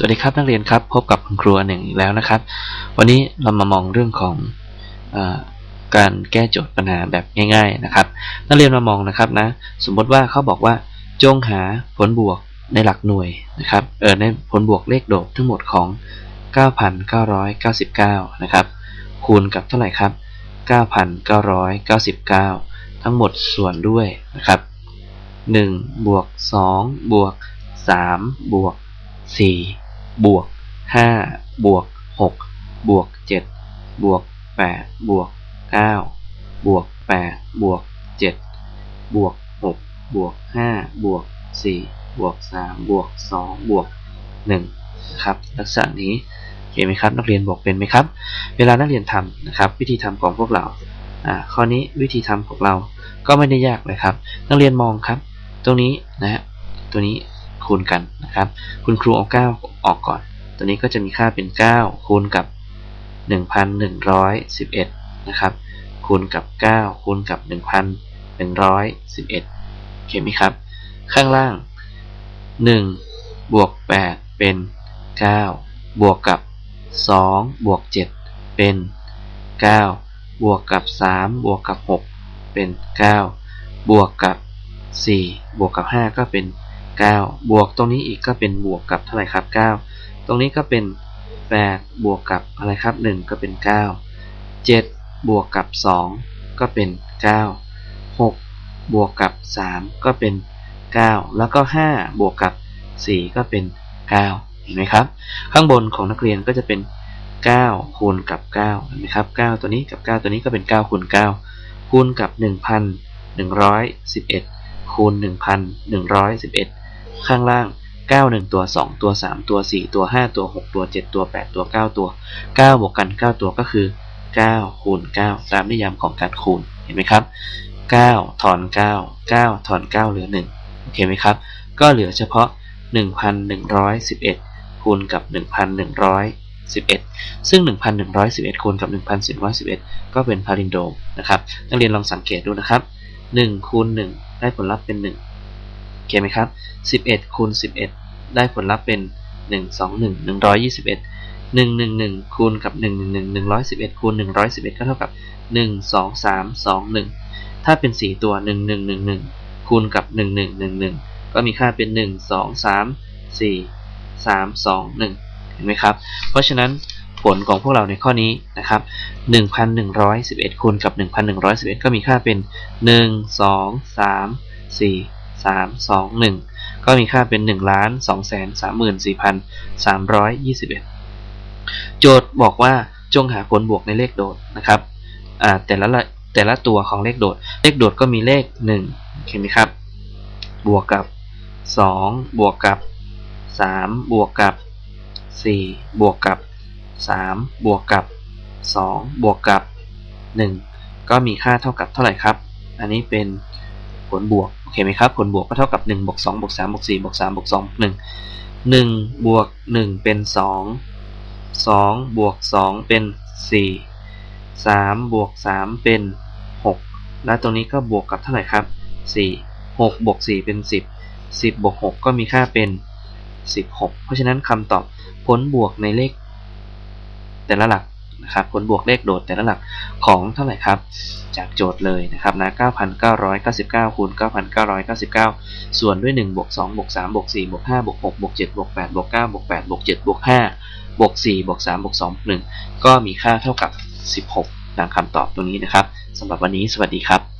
สวัสดีครับนักเรียนครับ พบกับคุณครูอันหนึ่งอีกแล้วนะครับ วันนี้เรามามองเรื่องของอการแก้โจทย์ปัญหาแบบง่าย ๆนะครับ นักเรียนมามองนะครับนะสมมติว่าเขาบอกว่าจงหาผลบวกในหลักหน่วยนะครับเออในผลบวกเลขโดดทั้งหมดของ 9,999 นะครับ คูณกับเท่าไหร่ครับ 9,999 ทั้งหมดส่วนด้วยนะครับ1บวก2บวก3บวก4 บวก5บวก6บวก7บวก8บวก9บวก8บวก7บวก6บวก5บวก4บวก3บวก2บวก1ครับลักษณะนี้เห็นไหมครับ นักเรียนบอกเป็นไหมครับ เวลานักเรียนทำนะครับ วิธีทำของพวกเราอ่าข้อนี้วิธีทำของเราก็ไม่ได้ยากเลยครับ นักเรียนมองครับ ตรงนี้นะฮะตัวนี้ คูณกันนะครับ คุณครูเอา 9 ออกก่อน ตัวนี้ก็จะมีค่าเป็น 9 คูณกับ 1,111 นะครับ คูณกับ 9 คูณกับ 1,111เห็นไหมครับ ข้างล่าง 1 บวก 8 เป็น 9 บวกกับ 2 บวก 7 เป็น 9 บวกกับ 3 บวกกับ 6 เป็น 9 บวกกับ 4 บวกกับ 5 ก็เป็น 9 บวกตรงนี้อีกก็เป็นบวกกับเท่าไหร่ครับ 9 ตรงนี้ก็เป็น 8 บวกกับอะไรครับ 1 ก็เป็น 9 7 บวกกับ 2 ก็เป็น 9 6 บวกกับ 3 ก็เป็น 9 แล้วก็ 5 บวกกับ 4 ก็เป็น 9 เห็นไหมครับ ข้างบนของนักเรียนก็จะเป็น 9 คูณกับ 9 เห็นไหมครับ 9 ตัวนี้กับ 9 ตัวนี้ก็เป็น 9 คูณ 9 คูณกับ 1,111คูณ1,111 ข้างล่าง 9 1 ตัว 2 ตัว 3 ตัว 4 ตัว 5 ตัว 6 ตัว 7 ตัว 8 ตัว 9 ตัว 9 บวกกัน 9 ตัวก็คือ 9 คูณ 9 ตามนิยามของการคูณ เห็นไหมครับ 9 ถอน 9 9 ถอน 9 เหลือ 1 โอเคไหมครับ ก็เหลือเฉพาะ 1,111 คูณกับ 1,111 ซึ่ง 1,111 คูณกับ 1,111 ก็เป็นพารินโดมนะครับ นักเรียนลองสังเกตดูนะครับ 1 คูณ 1 ได้ผลลัพธ์เป็น 1 โอเคไหมครับ 11คูณ11 ได้ผลลัพธ์เป็น 1 2 1 121 111คูณกับ 111 111คูณ111 ก็เท่ากับ 1 2 3 2 1 ถ้าเป็น 4 ตัว 1111 คูณกับ 1111 ก็มีค่าเป็น 1 2 3 4 3 2 1 เห็นไหมครับ เพราะฉะนั้นผลของพวกเราในข้อนี้นะครับ 1,111 คูณกับ 1,111 ก็มีค่าเป็น 1 2 3 4 3 2 1 ก็มีค่าเป็น1ล้าน2 3 4 3 21 โจทย์บอกว่าจงหาผลบวกในเลขโดดนะครับแต่ละแต่ละตัวของเลขโดด เลขโดดก็มีเลข1เห็นไหมครับ บวกกับ 2 บวกกับ 3 บวกกับ 4 บวกกับ 3 บวกกับ 2 บวกกับ 1 ก็มีค่าเท่ากับเท่าไหร่ครับ อันนี้เป็น ผลบวกโอเคไหมครับผลบวกก็เท่ากับ1บวก2บวก3บวก4บวก3บวก2 1 1บวก1เป็น 2 2บวก2เป็น 4 3บวก3เป็น 6 และตรงนี้ก็บวกกับเท่าไหร่ครับ 4 6บวก4เป็น 10 10บวก6ก็มีค่าเป็น 16 เพราะฉะนั้นคำตอบผลบวกในเลข แต่ละหลัก นะครับผลบวกเลขโดดแต่ละหลักของเท่าไหร่ครับ จากโจทย์เลยนะครับนะ9,999คูณ9,999 ส่วนด้วย 1 บวก 2 บวก 3 บวก 4 บวก 5 บวก 6 บวก 7 บวก 8 บวก 9 บวก 8 บวก 7 บวก 5 บวก 4 บวก 3 บวก 2 บวก 1 ก็มีค่าเท่ากับ 16ดังคำตอบตรงนี้นะครับสำหรับวันนี้สวัสดีครับ